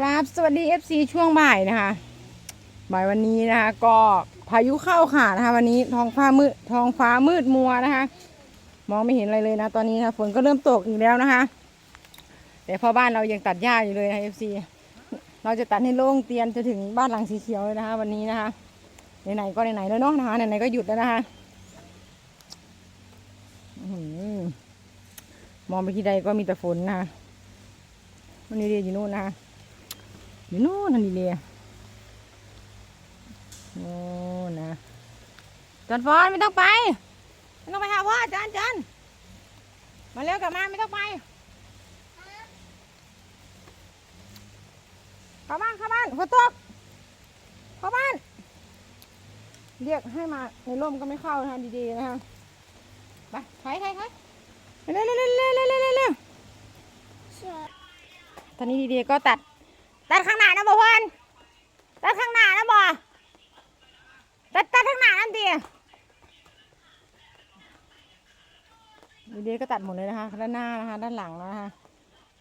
กราบสวัสดี FC ช่วงบ่ายนะคะบ่ายวันนี้นะคะก็พายุเข้าค่ะนะคะวันนี้ท้องฟ้ามืดท้องฟ้ามืดมัวนะคะ มองไม่เห็นอะไรเลยนะตอนนี้นะฝนก็เริ่มตกอีกแล้วนะคะแต่พ่อบ้านเรายังตัดหญ้าอยู่เลยนะ FC เราจะตัดให้โล่งเตียนจะถึงบ้านหลังสีเขียวเลยนะคะ วันนี้นะคะไหนๆก็ไหนๆแล้วเนาะนะคะไหนๆก็หยุดแล้วนะคะมองไปที่ใดก็มีแต่ฝนนะคะมันนี่เดียนอยู่นู่นนะคะ อยู่นู่นนั่นดีเลยโอ้นะจันฟอนไม่ต้องไปไม่ต้องไปหาพ่อจันจันมาเร็วกลับมาไม่ต้องไปเข้าบ้านเข้าบ้านฝนตกเข้าบ้าน เรียกให้มาในร่มก็ไม่เข้านะดีๆนะคะไปถอยถอเร็วเร็วเร็วเร็วเร็วเร็วตอนนี้ดีๆก็ตัด ตัดข้างหน้านะบ่เพื่อนตัดข้างหน้านะบ่ตัดตัดข้างหน้านั่นดีดีก็ตัดหมดเลยนะคะด้านหน้านะคะด้านหลังนะคะ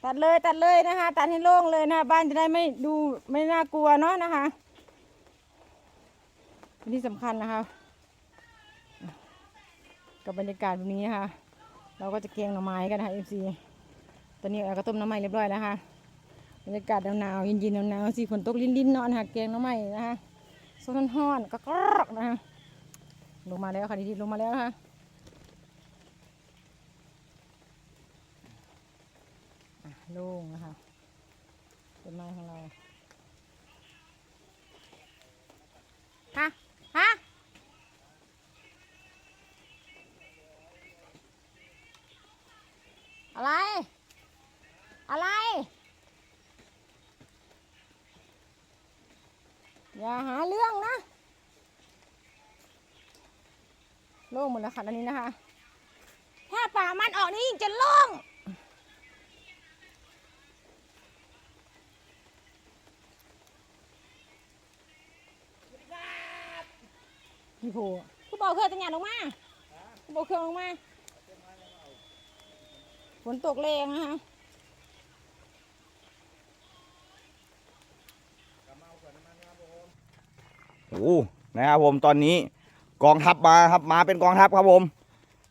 ตัดเลยตัดเลยนะคะ ตัดให้โล่งเลยนะคะบ้านจะได้ไม่ดูไม่น่ากลัวเนาะนะคะที่สำคัญนะคะ กับบรรยากาศแบบนี้นะคะเราก็จะเกียงหน่อไม้กันนะคะเอฟซีตอนนี้เราก็ต้มน้ำไม้เรียบร้อยแล้วค่ะ รรยากาศหนาวๆเย็นๆหนาวๆสิฝนตกลิ้นๆนอนค่ะแกงน้ำไม้นะคะโซนห้อนก็กรอกนะคะลงมาแล้วค่ะดีๆลงมาแล้วค่ะโล่งนะคะต้นไม้ของเราฮะฮะอะไร อะไร อย่าหาเรื่องนะ โล่งหมดแล้วค่ะตอนนี้นะคะ ถ้าป่ามันออกนี่ยิ่งจะโล่งพี่โพคุณบอกเครื่องตังหยาดลงมาคุณบอกเครื่องลงมา ฝนตกแรงนะคะโอ้นะครับผมตอนนี้ กองทัพมาครับ มาเป็นกองทัพครับผม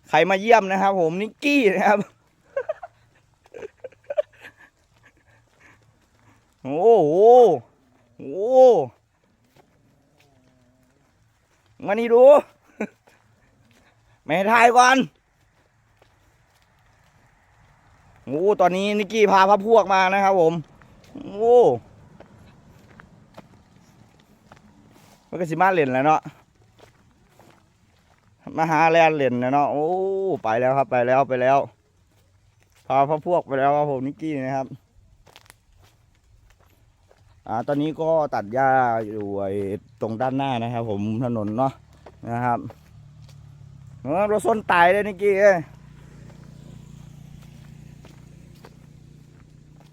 ใครมาเยี่ยมนะครับ ผมนิกกี้นะครับ โอ้โหโอ้โหมานี่ดูแม่ทายก่อนโอ้ตอนนี้นิกกี้พาพับพวกมานะครับผม โอ้มันก็สิมาเล่นแล้วเนาะ มาหาแลนเล่นแล้วเนาะโอ้ไปแล้วครับไปแล้วไปแล้วพาพวกพวกไปแล้วครับผมนิกกี้นะครับอ่าตอนนี้ก็ตัดหญ้าอยู่ตรงด้านหน้านะครับ ผมถนนเนาะนะครับเออรถส้นตายเลยนิกกี้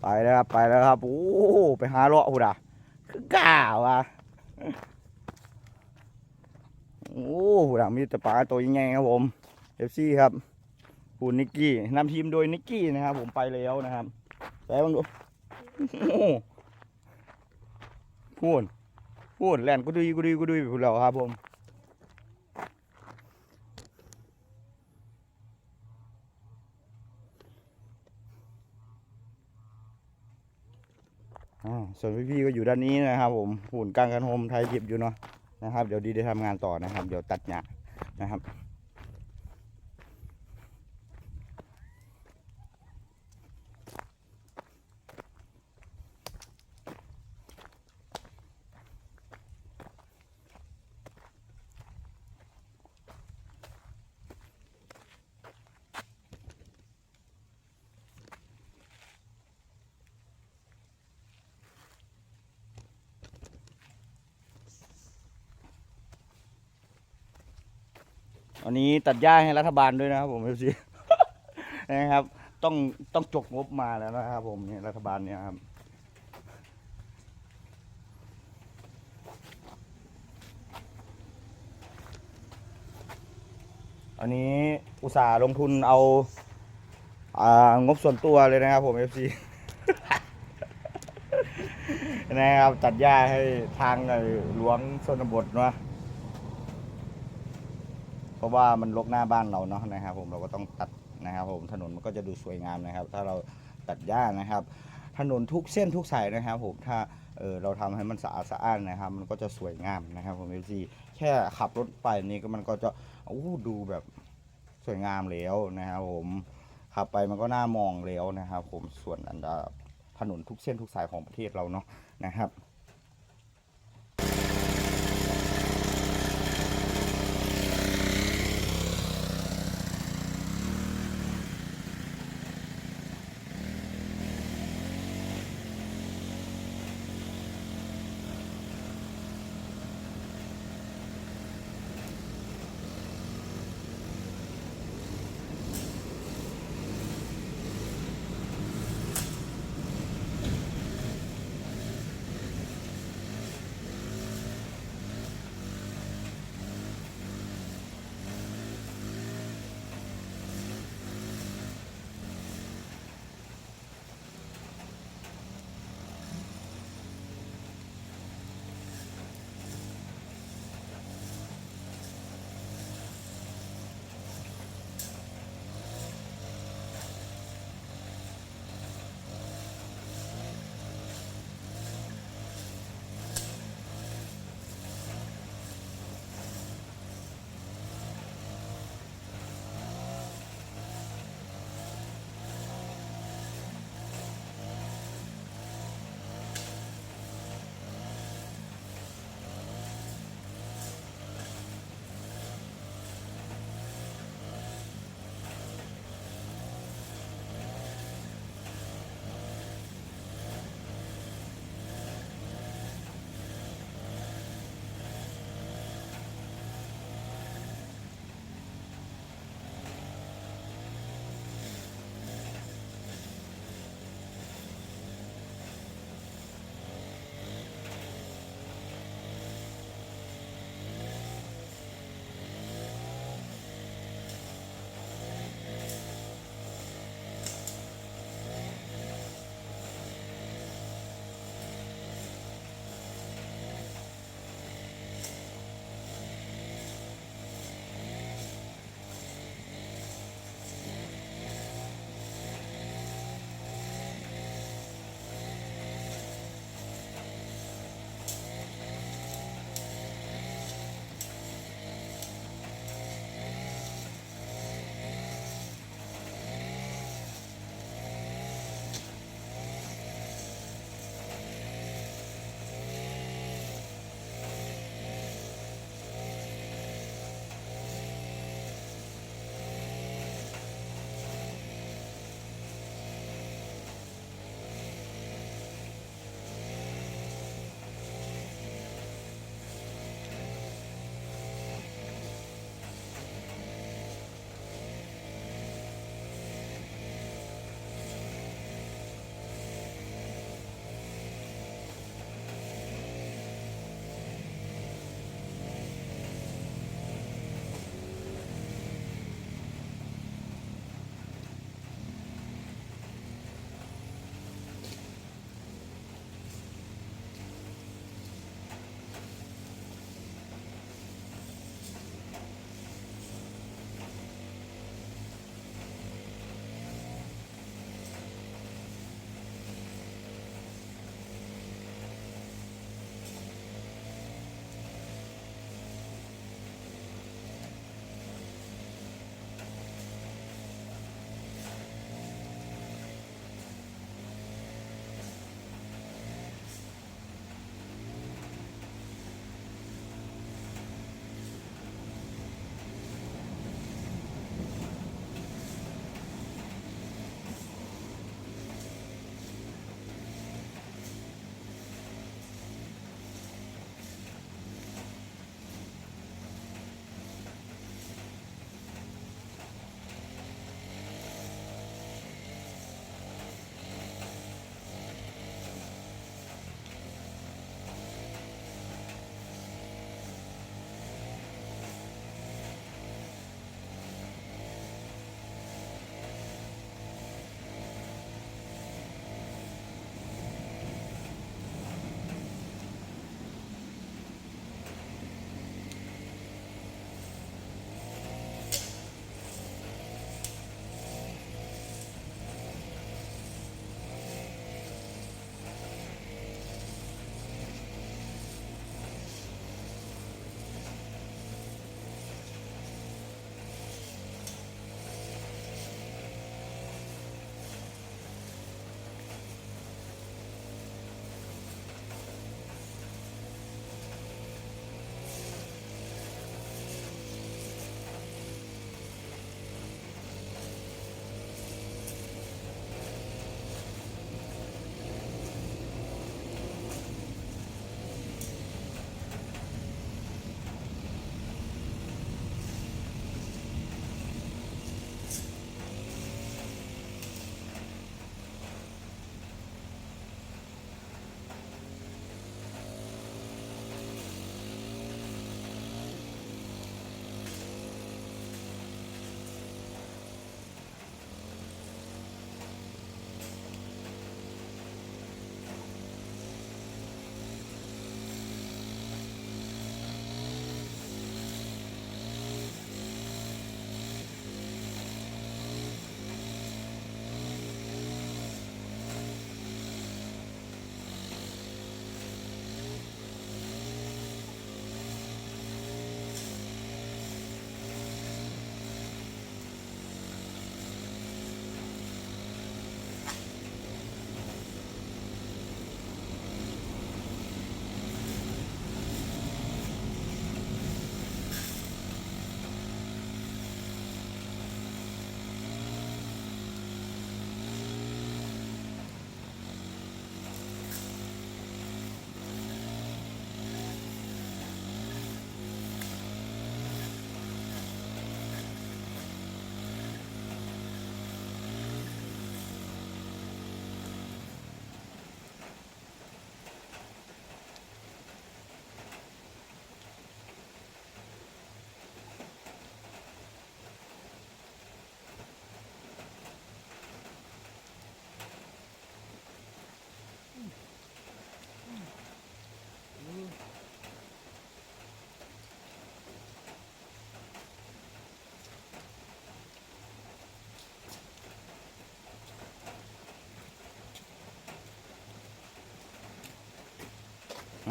ไปแล้วครับไปแล้วครับโอ้ไปหาเลาะพูด่ะคือกล้าว่ะ โอ้โหหลังมีแต่ปลาตัวยังไงครับผมเอฟซีครับปูนิกกี้นำทีมโดยนิกกี้นะครับ ผมไปแล้วนะครับแต่บังดูโอ้โหพูดพูดแลนกูดุยกูดุยกูดุยไปพูดแล้วครับผมส่วนพี่ๆก็อยู่ด้านนี้นะครับผมหุ่นกลางกันโฮมไทยทิพย์อยู่เนาะ นะครับ เดี๋ยวดีได้ทำงานต่อนะครับ เดี๋ยวตัดหญ้านะครับ วันนี้ตัดหญ้าให้รัฐบาลด้วยนะครับผมเอฟซีนะครับ ต้องต้องจกงบมาแล้วนะครับ ผมเนี่ยรัฐบาลเนี่ยครับอันนี้อุตสาห์ลงทุนเอาอ่างบส่วนตัวเลยนะครับผมเอฟซีนะครับตัดหญ้าให้ทางหลวงชนบทเนาะ ราะว่ามันลกหน้าบ้านเราเนาะนะครับผมเราก็ต้องตัดนะครับผมถนนมันก็จะดูสวยงามนะครับ ถ้าเราตัดหญ้านะครับ ถนนทุกเส้นทุกสายนะครับผมถ้าเออเราทำให้มันสะอาดสะอ้านนะครับ มันก็จะสวยงามนะครับผมเอซีแค่ขับรถไปนี่ก็มันก็จะอู้ดูแบบสวยงามแล้วนะครับผมขับไปมันก็น่ามองแล้วนะครับ ผมส่วนอันดาถนนทุกเส้นทุกสายของประเทศเราเนาะนะครับ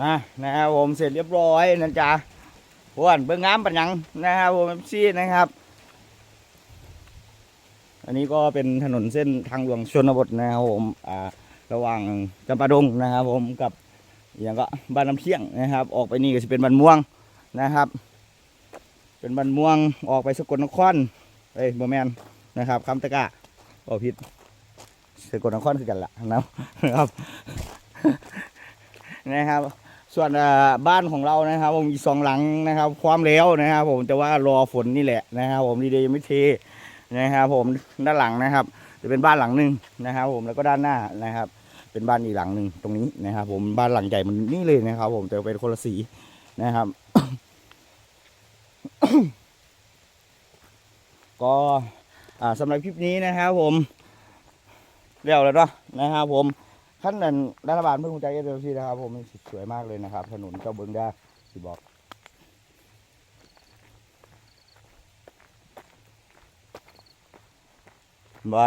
นะนะครับผมเสร็จเรียบร้อยนะจ๊ะพวนเบิ่งงามปัญญังนะครับผมซี่นะครับ อันนี้ก็เป็นถนนเส้นทางหลวงชนบทนะครับผมอ่าระหว่างจำปาดงนะครับผมกับอย่างก็บ้านน้ำเที่ยงนะครับ ออกไปนี่ก็จะเป็นบ้านม่วงนะครับ เป็นบ้านม่วงออกไปสกลนครเอ้ยโมแมนนะครับคำตะกะบอกผิดสกลนครคือกันละนะครับนะครับ ส่วนบ้านของเรานะครับผมมีสองหลังนะครับ ความแล้วนะครับผมแต่ว่ารอฝนนี่แหละนะครับ ผมดีเดย์ยังไม่เทนะครับ ผมด้านหลังนะครับ จะเป็นบ้านหลังหนึ่งนะครับ ผมแล้วก็ด้านหน้านะครับ เป็นบ้านอีกหลังหนึ่งตรงนี้นะครับ ผมบ้านหลังใหญ่มันนี่เลยนะครับ ผมแต่เป็นคนละสีนะครับ ก็อ่าสำหรับคลิปนี้นะครับ ผมเรียวแล้วเนาะนะครับ ผม ขั้นนั้นรัฐบาลเพิ่งใจเอเดลซีนะครับ ผมสวยมากเลยนะครับ ถนนเจ้าเบิงได้สิบอกบ่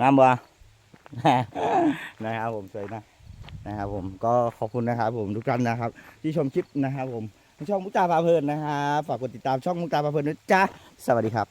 งามบ่นะครับผมสวยนะนะครับ ผมก็ขอบคุณนะครับ ผมทุกท่านนะครับ ที่ชมคลิปนะครับ ผมช่องมุกตาพาเพลินนะครับฝากกดติดตามช่องมุกตาพาเพลินด้วยจ้าสวัสดีครับ